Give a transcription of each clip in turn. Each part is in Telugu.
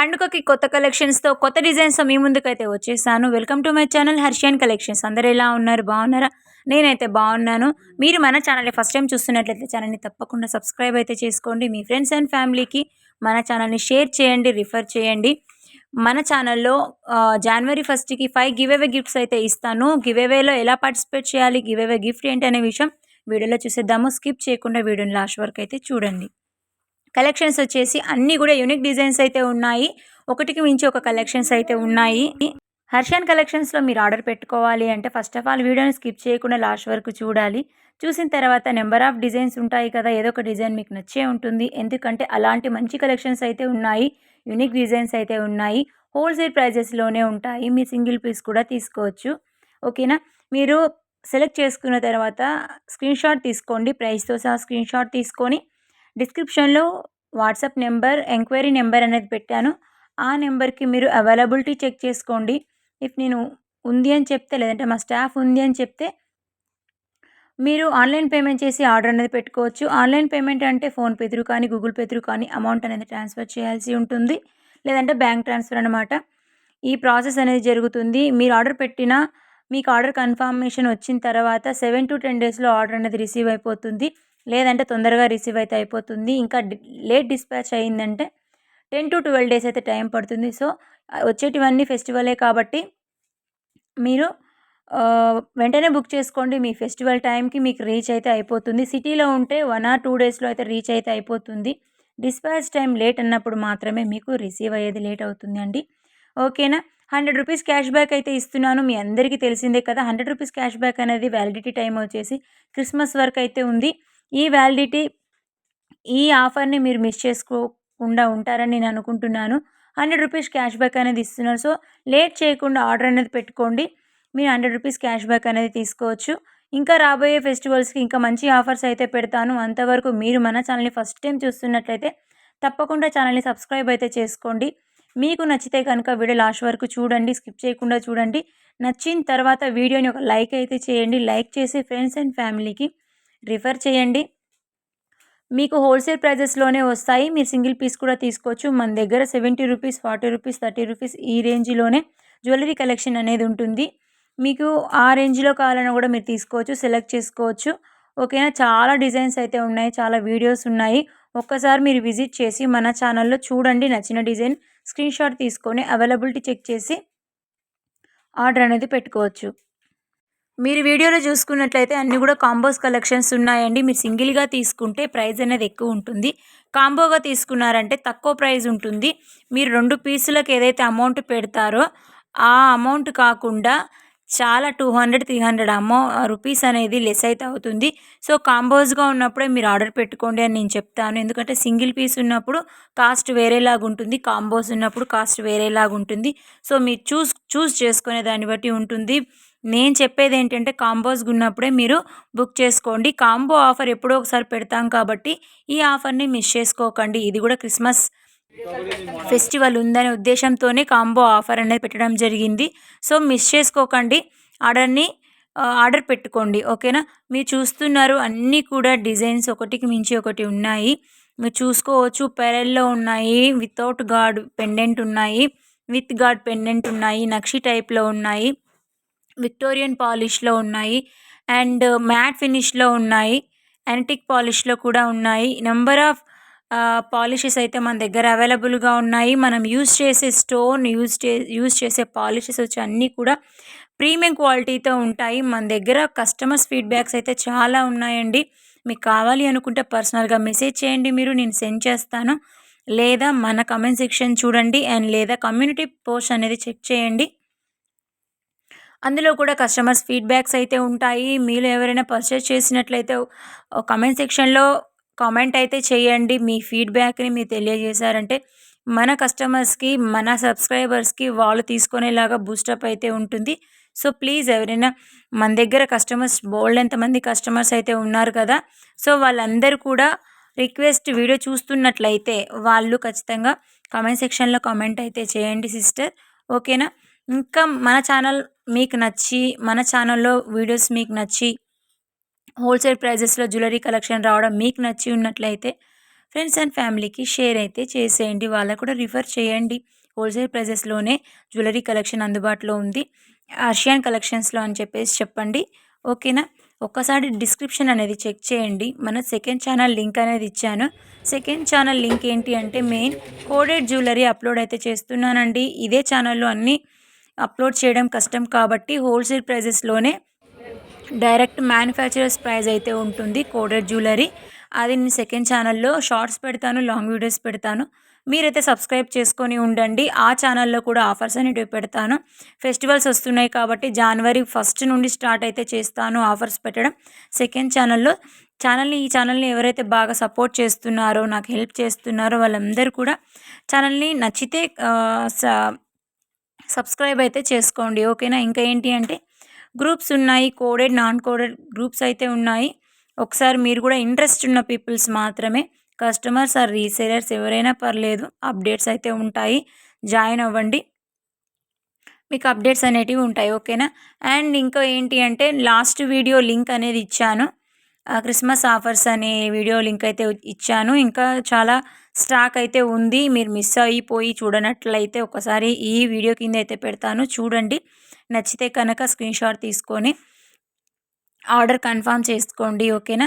పండుగకి కొత్త కలెక్షన్స్తో కొత్త డిజైన్స్తో మీ ముందుకైతే వచ్చేసాను. Welcome to my channel Harshiyan collections అందరు ఎలా ఉన్నారు? బాగున్నారా? నేనైతే బాగున్నాను. మీరు మన ఛానల్ని ఫస్ట్ టైం చూస్తున్నట్లయితే ఛానల్ని తప్పకుండా సబ్స్క్రైబ్ అయితే చేసుకోండి. మీ ఫ్రెండ్స్ అండ్ ఫ్యామిలీకి మన ఛానల్ని షేర్ చేయండి రిఫర్ చేయండి. మన ఛానల్లో జనవరి ఫస్ట్కి ఫైవ్ గివేవే గిఫ్ట్స్ అయితే ఇస్తాను. గివేవేలో ఎలా పార్టిసిపేట్ చేయాలి? గివేవే గిఫ్ట్ ఏంటి అనే విషయం వీడియోలో చూసేద్దాము. స్కిప్ చేయకుండా వీడియోని లాస్ట్ వరకు అయితే చూడండి. కలెక్షన్స్ వచ్చేసి అన్నీ కూడా యూనిక్ డిజైన్స్ అయితే ఉన్నాయి. ఒకటికి మించి ఒక కలెక్షన్స్ అయితే ఉన్నాయి. హర్షన్ కలెక్షన్స్లో మీరు ఆర్డర్ పెట్టుకోవాలి అంటే ఫస్ట్ ఆఫ్ ఆల్ వీడియోని స్కిప్ చేయకుండా లాస్ట్ వరకు చూడాలి. చూసిన తర్వాత నెంబర్ ఆఫ్ డిజైన్స్ ఉంటాయి కదా ఏదో ఒక డిజైన్ మీకు నచ్చే ఉంటుంది. ఎందుకంటే అలాంటి మంచి కలెక్షన్స్ అయితే ఉన్నాయి. యూనిక్ డిజైన్స్ అయితే ఉన్నాయి. హోల్సేల్ ప్రైజెస్లోనే ఉంటాయి. మీ సింగిల్ పీస్ కూడా తీసుకోవచ్చు. ఓకేనా? మీరు సెలెక్ట్ చేసుకున్న తర్వాత స్క్రీన్ షాట్ తీసుకోండి. ప్రైస్తో సహా స్క్రీన్ షాట్ తీసుకొని డిస్క్రిప్షన్లో వాట్సాప్ నెంబర్ ఎంక్వైరీ నెంబర్ అనేది పెట్టాను. ఆ నెంబర్కి మీరు అవైలబిలిటీ చెక్ చేసుకోండి. ఇఫ్ నేను ఉంది అని చెప్తే లేదంటే మా స్టాఫ్ ఉంది అని చెప్తే మీరు ఆన్లైన్ పేమెంట్ చేసి ఆర్డర్ అనేది పెట్టుకోవచ్చు. ఆన్లైన్ పేమెంట్ అంటే ఫోన్పే త్రూ కానీ గూగుల్ పే త్రూ కానీ అమౌంట్ అనేది ట్రాన్స్ఫర్ చేయాల్సి ఉంటుంది. లేదంటే బ్యాంక్ ట్రాన్స్ఫర్ అనమాట ఈ ప్రాసెస్ అనేది జరుగుతుంది. మీరు ఆర్డర్ పెట్టిన మీకు ఆర్డర్ కన్ఫర్మేషన్ వచ్చిన తర్వాత సెవెన్ టు టెన్ డేస్లో ఆర్డర్ అనేది రిసీవ్ అయిపోతుంది. లేదంటే తొందరగా రిసీవ్ అయితే అయిపోతుంది. ఇంకా లేట్ డిస్పాచ్ అయ్యిందంటే టెన్ టు ట్వెల్వ్ డేస్ అయితే టైం పడుతుంది. సో వచ్చేటివన్నీ ఫెస్టివలే కాబట్టి మీరు వెంటనే బుక్ చేసుకోండి. మీ ఫెస్టివల్ టైంకి మీకు రీచ్ అయితే అయిపోతుంది. సిటీలో ఉంటే వన్ ఆర్ టూ డేస్లో అయితే రీచ్ అయితే అయిపోతుంది. డిస్పాచ్ టైం లేట్ అన్నప్పుడు మాత్రమే మీకు రిసీవ్ అయ్యేది లేట్ అవుతుంది అండి ఓకేనా? హండ్రెడ్ రూపీస్ క్యాష్ బ్యాక్ అయితే ఇస్తున్నాను. మీ అందరికీ తెలిసిందే కదా హండ్రెడ్ రూపీస్ క్యాష్ బ్యాక్ అనేది వ్యాలిడిటీ టైం వచ్చేసి క్రిస్మస్ వరకు అయితే ఉంది. ఈ వ్యాలిడిటీ ఈ ఆఫర్ని మీరు మిస్ చేసుకోకుండా ఉంటారని నేను అనుకుంటున్నాను. హండ్రెడ్ రూపీస్ క్యాష్ బ్యాక్ అనేది ఇస్తున్నారు. సో లేట్ చేయకుండా ఆర్డర్ అనేది పెట్టుకోండి. మీరు హండ్రెడ్ రూపీస్ క్యాష్ బ్యాక్ అనేది తీసుకోవచ్చు. ఇంకా రాబోయే ఫెస్టివల్స్కి ఇంకా మంచి ఆఫర్స్ అయితే పెడతాను. అంతవరకు మీరు మన ఛానల్ని ఫస్ట్ టైం చూస్తున్నట్లయితే తప్పకుండా ఛానల్ని సబ్స్క్రైబ్ అయితే చేసుకోండి. మీకు నచ్చితే కనుక వీడియో లాస్ట్ వరకు చూడండి. స్కిప్ చేయకుండా చూడండి. నచ్చిన తర్వాత వీడియోని ఒక లైక్ అయితే చేయండి. లైక్ చేసి ఫ్రెండ్స్ అండ్ ఫ్యామిలీకి రిఫర్ చేయండి. మీకు హోల్సేల్ ప్రైజెస్లోనే వస్తాయి. మీరు సింగిల్ పీస్ కూడా తీసుకోవచ్చు. మన దగ్గర seventy rupees forty rupees thirty rupees ఈ రేంజ్లోనే జ్యువెలరీ కలెక్షన్ అనేది ఉంటుంది. మీకు ఆ రేంజ్లో కావాలన్నా కూడా మీరు తీసుకోవచ్చు సెలెక్ట్ చేసుకోవచ్చు. ఓకేనా? చాలా డిజైన్స్ అయితే ఉన్నాయి. చాలా వీడియోస్ ఉన్నాయి. ఒక్కసారి మీరు విజిట్ చేసి మన ఛానల్లో చూడండి. నచ్చిన డిజైన్ స్క్రీన్షాట్ తీసుకొని అవైలబిలిటీ చెక్ చేసి ఆర్డర్ అనేది పెట్టుకోవచ్చు. మీరు వీడియోలో చూసుకున్నట్లయితే అన్నీ కూడా కాంబోస్ కలెక్షన్స్ ఉన్నాయండి. మీరు సింగిల్గా తీసుకుంటే ప్రైస్ అనేది ఎక్కువ ఉంటుంది. కాంబోగా తీసుకున్నారంటే తక్కువ ప్రైస్ ఉంటుంది. మీరు రెండు పీసులకు ఏదైతే అమౌంట్ పెడతారో ఆ అమౌంట్ కాకుండా చాలా టూ హండ్రెడ్ త్రీ హండ్రెడ్ అమౌ రూపీస్ అనేది లెస్ అయితే అవుతుంది. సో కాంబోస్గా ఉన్నప్పుడే మీరు ఆర్డర్ పెట్టుకోండి అని నేను చెప్తాను. ఎందుకంటే సింగిల్ పీస్ ఉన్నప్పుడు కాస్ట్ వేరేలాగా ఉంటుంది. కాంబోస్ ఉన్నప్పుడు కాస్ట్ వేరేలాగా ఉంటుంది. సో మీరు చూస్ చూస్ చేసుకునే దాన్ని బట్టి ఉంటుంది. నేను చెప్పేది ఏంటంటే కాంబోస్ ఉన్నప్పుడే మీరు బుక్ చేసుకోండి. కాంబో ఆఫర్ ఎప్పుడో ఒకసారి పెడతాం కాబట్టి ఈ ఆఫర్ని మిస్ చేసుకోకండి. ఇది కూడా క్రిస్మస్ ఫెస్టివల్ ఉందనే ఉద్దేశంతోనే కాంబో ఆఫర్ అనేది పెట్టడం జరిగింది. సో మిస్ చేసుకోకండి. ఆర్డర్ని ఆర్డర్ పెట్టుకోండి. ఓకేనా? మీరు చూస్తున్నారు అన్నీ కూడా డిజైన్స్ ఒకటికి మించి ఒకటి ఉన్నాయి. మీరు చూసుకోవచ్చు. పెరల్లో ఉన్నాయి. వితౌట్ గాడ్ పెండెంట్ ఉన్నాయి. విత్ గాడ్ పెండెంట్ ఉన్నాయి. నక్షి టైప్లో ఉన్నాయి. విక్టోరియన్ పాలిష్లో ఉన్నాయి అండ్ మ్యాట్ ఫినిష్లో ఉన్నాయి యాంటిక్ పాలిష్లో కూడా ఉన్నాయి. నెంబర్ ఆఫ్ పాలిషెస్ అయితే మన దగ్గర అవైలబుల్గా ఉన్నాయి. మనం యూజ్ చేసే స్టోన్ యూజ్ చే యూజ్ చేసే పాలిషెస్ వచ్చి అన్నీ కూడా ప్రీమియం క్వాలిటీతో ఉంటాయి. మన దగ్గర కస్టమర్స్ ఫీడ్బ్యాక్స్ అయితే చాలా ఉన్నాయండి. మీకు కావాలి అనుకుంటే పర్సనల్గా మెసేజ్ చేయండి మీరు నేను సెండ్ చేస్తాను. లేదా మన కమెంట్ సెక్షన్ చూడండి అండ్ లేదా కమ్యూనిటీ పోస్ట్ అనేది చెక్ చేయండి. అందులో కూడా కస్టమర్స్ ఫీడ్బ్యాక్స్ అయితే ఉంటాయి. మీరు ఎవరైనా పర్చేస్ చేసినట్లయితే కమెంట్ సెక్షన్లో కామెంట్ అయితే చేయండి. మీ ఫీడ్బ్యాక్ని మీరు తెలియజేశారంటే మన కస్టమర్స్కి మన సబ్స్క్రైబర్స్కి వాళ్ళు తీసుకునేలాగా బూస్టప్ అయితే ఉంటుంది. సో ప్లీజ్ ఎవరైనా మన దగ్గర కస్టమర్స్ బోల్డ్ ఎంతమంది కస్టమర్స్ అయితే ఉన్నారు కదా సో వాళ్ళందరూ కూడా రిక్వెస్ట్ వీడియో చూస్తున్నట్లయితే వాళ్ళు ఖచ్చితంగా కామెంట్ సెక్షన్లో కామెంట్ అయితే చేయండి సిస్టర్ ఓకేనా ఇంకా మన ఛానల్ మీకు నచ్చి మన ఛానల్లో వీడియోస్ మీకు నచ్చి హోల్సేల్ ప్రైజెస్లో జ్యువెలరీ కలెక్షన్ రావడం మీకు నచ్చి ఉన్నట్లయితే ఫ్రెండ్స్ అండ్ ఫ్యామిలీకి షేర్ అయితే చేసేయండి. వాళ్ళకు కూడా రిఫర్ చేయండి. హోల్సేల్ ప్రైజెస్లోనే జ్యువెలరీ కలెక్షన్ అందుబాటులో ఉంది. ఆర్షియన్ కలెక్షన్స్లో అని చెప్పేసి చెప్పండి. ఓకేనా? ఒక్కసారి డిస్క్రిప్షన్ అనేది చెక్ చేయండి. మన సెకండ్ ఛానల్ లింక్ అనేది ఇచ్చాను. సెకండ్ ఛానల్ లింక్ ఏంటి అంటే మెయిన్ కోడెడ్ జ్యువెలరీ అప్లోడ్ అయితే చేస్తున్నానండి. ఇదే ఛానల్లో అన్నీ అప్లోడ్ చేయడం కష్టం కాబట్టి హోల్సేల్ ప్రైజెస్లోనే డైరెక్ట్ మ్యానుఫ్యాక్చరర్స్ ప్రైస్ అయితే ఉంటుంది కోడెడ్ జ్యువెలరీ. అది నేను సెకండ్ ఛానల్లో షార్ట్స్ పెడతాను లాంగ్ వీడియోస్ పెడతాను. మీరైతే సబ్స్క్రైబ్ చేసుకొని ఉండండి. ఆ ఛానల్లో కూడా ఆఫర్స్ అనేటివి పెడతాను. ఫెస్టివల్స్ వస్తున్నాయి కాబట్టి జనవరి ఫస్ట్ నుండి స్టార్ట్ అయితే చేస్తాను ఆఫర్స్ పెట్టడం. సెకండ్ ఛానల్లో ఛానల్ని ఈ ఛానల్ని ఎవరైతే బాగా సపోర్ట్ చేస్తున్నారో నాకు హెల్ప్ చేస్తున్నారో వాళ్ళందరూ కూడా ఛానల్ని నచ్చితే సబ్స్క్రైబ్ అయితే చేసుకోండి ఓకేనా? ఇంకా ఏంటి అంటే గ్రూప్స్ ఉన్నాయి కోడెడ్ నాన్ కోడెడ్ గ్రూప్స్ అయితే ఉన్నాయి. ఒకసారి మీరు కూడా ఇంట్రెస్ట్ ఉన్న పీపుల్స్ మాత్రమే కస్టమర్స్ ఆర్ రీసేలర్స్ ఎవరైనా పర్లేదు అప్డేట్స్ అయితే ఉంటాయి. జాయిన్ అవ్వండి. మీకు అప్డేట్స్ అనేటివి ఉంటాయి ఓకేనా? అండ్ ఇంకా ఏంటి అంటే లాస్ట్ వీడియో లింక్ అనేది ఇచ్చాను. క్రిస్మస్ ఆఫర్స్ అనే వీడియో లింక్ అయితే ఇచ్చాను. ఇంకా చాలా స్టాక్ అయితే ఉంది. మీరు మిస్ అయిపోయి చూడనట్లయితే ఒకసారి ఈ వీడియో కింద అయితే పెడతాను. చూడండి. నచ్చితే కనుక స్క్రీన్ షాట్ తీసుకొని ఆర్డర్ కన్ఫామ్ చేసుకోండి. ఓకేనా?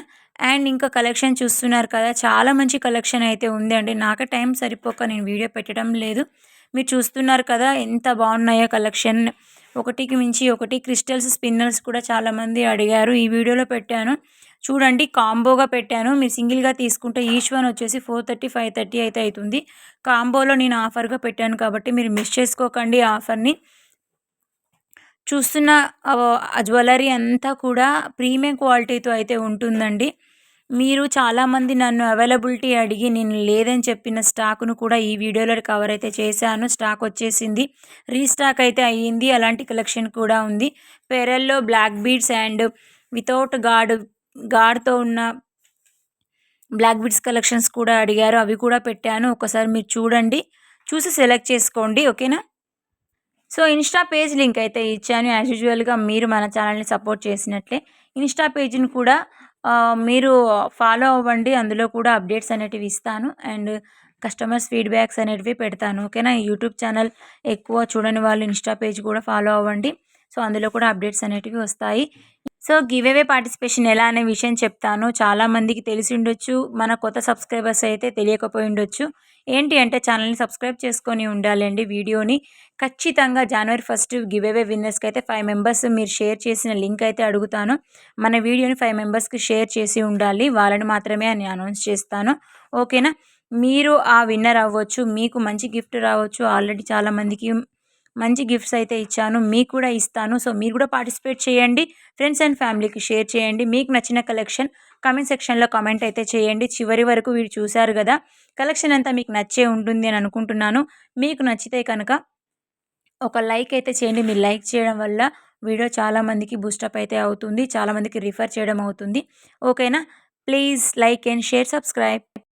అండ్ ఇంకా కలెక్షన్ చూస్తున్నారు కదా చాలా మంచి కలెక్షన్ అయితే ఉంది అండి. నాకు టైం సరిపోక నేను వీడియో పెట్టడం లేదు. మీరు చూస్తున్నారు కదా ఎంత బాగున్నాయో కలెక్షన్. ఒకటికి మించి ఒకటి. క్రిస్టల్స్ స్పిన్నర్స్ కూడా చాలామంది అడిగారు. ఈ వీడియోలో పెట్టాను. చూడండి కాంబోగా పెట్టాను. మీరు సింగిల్గా తీసుకుంటే ఈచ్ వన్ వచ్చేసి ఫోర్ థర్టీ ఫైవ్ థర్టీ అయితే అవుతుంది. కాంబోలో నేను ఆఫర్గా పెట్టాను కాబట్టి మీరు మిస్ చేసుకోకండి ఆఫర్ని. చూస్తున్న జ్యువెలరీ అంతా కూడా ప్రీమియం క్వాలిటీతో అయితే ఉంటుందండి. మీరు చాలామంది నన్ను అవైలబిలిటీ అడిగి నేను లేదని చెప్పిన స్టాక్ను కూడా ఈ వీడియోలో కవర్ అయితే చేశాను. స్టాక్ వచ్చేసింది. రీస్టాక్ అయితే అయ్యింది. అలాంటి కలెక్షన్ కూడా ఉంది. పెరల్లో black beads and without god గాడ్తో ఉన్న బ్లాక్ బీడ్స్ కలెక్షన్స్ కూడా అడిగారు. అవి కూడా పెట్టాను. ఒకసారి మీరు చూడండి. చూసి సెలెక్ట్ చేసుకోండి. ఓకేనా? సో ఇన్స్టా పేజ్ లింక్ అయితే ఇచ్చాను. యాజ్ యూజువల్గా మీరు మన ఛానల్ని సపోర్ట్ చేసినట్లే. ఇన్స్టా పేజ్ని కూడా మీరు ఫాలో అవ్వండి. అందులో కూడా అప్డేట్స్ అనేటివి ఇస్తాను. అండ్ కస్టమర్స్ ఫీడ్బ్యాక్స్ అనేటివి పెడతాను. ఓకేనా యూట్యూబ్ ఛానల్ ఎక్కువ చూడని వాళ్ళు ఇన్స్టా పేజ్ కూడా ఫాలో అవ్వండి. సో అందులో కూడా అప్డేట్స్ అనేటివి వస్తాయి. సో గివ్ అవే పార్టిసిపేషన్ ఎలా అనే విషయం చెప్తాను. చాలామందికి తెలిసి ఉండొచ్చు. మన కొత్త సబ్స్క్రైబర్స్ అయితే తెలియకపోయి ఉండొచ్చు. ఏంటి అంటే ఛానల్ని సబ్స్క్రైబ్ చేసుకొని ఉండాలండి వీడియోని. ఖచ్చితంగా జనవరి ఫస్ట్ గివ్ అవే విన్నర్స్కి అయితే ఫైవ్ మెంబర్స్ మీరు షేర్ చేసిన లింక్ అయితే అడుగుతాను. మన వీడియోని ఫైవ్ మెంబర్స్కి షేర్ చేసి ఉండాలి. వాళ్ళని మాత్రమే అని అనౌన్స్ చేస్తాను. ఓకేనా? మీరు ఆ విన్నర్ అవ్వచ్చు. మీకు మంచి గిఫ్ట్ రావచ్చు. ఆల్రెడీ చాలామందికి మంచి గిఫ్ట్స్ అయితే ఇచ్చాను మీకు కూడా ఇస్తాను. సో మీరు కూడా పార్టిసిపేట్ చేయండి. ఫ్రెండ్స్ అండ్ ఫ్యామిలీకి షేర్ చేయండి. మీకు నచ్చిన కలెక్షన్ కమెంట్ సెక్షన్లో కామెంట్ అయితే చేయండి. చివరి వరకు వీడు చూశారు కదా? కలెక్షన్ అంతా మీకు నచ్చే ఉంటుంది అని అనుకుంటున్నాను. మీకు నచ్చితే కనుక ఒక లైక్ అయితే చేయండి. మీరు లైక్ చేయడం వల్ల వీడియో చాలామందికి బూస్టప్ అయితే అవుతుంది. చాలామందికి రిఫర్ చేయడం అవుతుంది. ఓకేనా please like and share subscribe